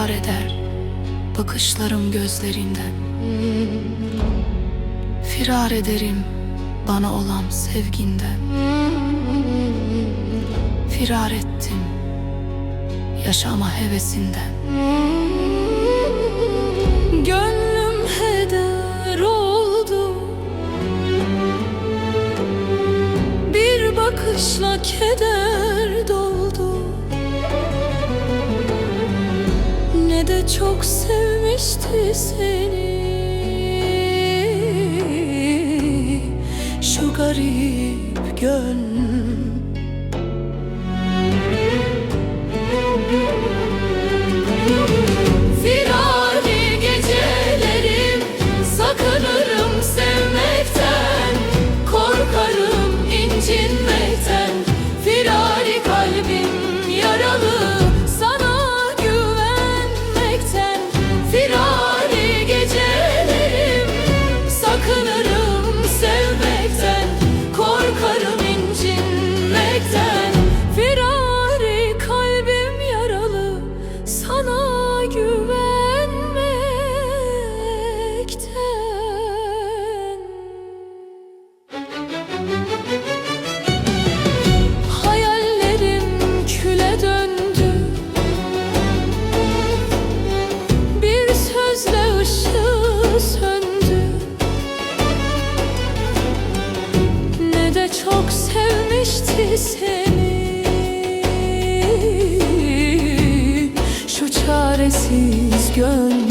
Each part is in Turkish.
Firar eder bakışlarım gözlerinden. Firar ederim bana olan sevginden. Firar ettim yaşama hevesinden. Gönlüm heder oldu. Bir bakışla keder çok sevmişti seni. Şu garip gönlüm çok sevmişti seni. Şu çaresiz gönlünü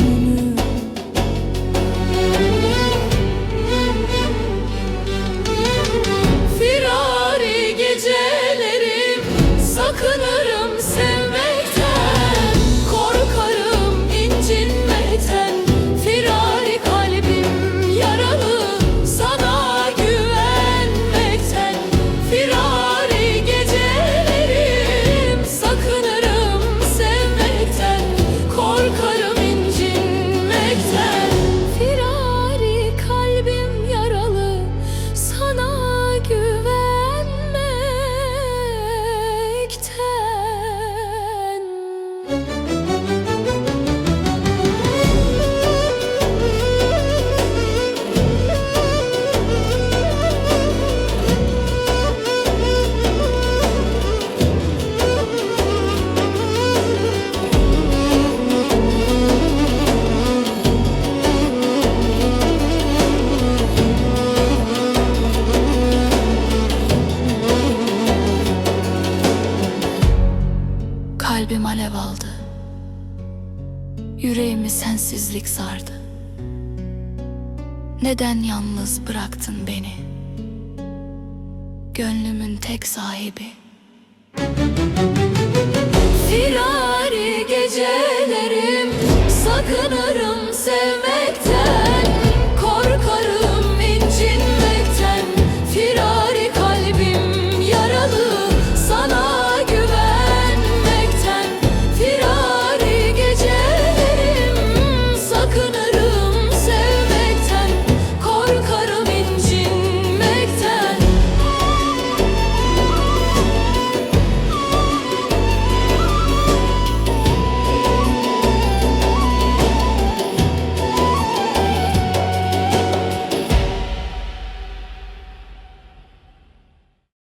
Yüreğimi sensizlik sardı. Neden yalnız bıraktın beni? Gönlümün tek sahibi. Firari gecelerim Sakınırım sevmek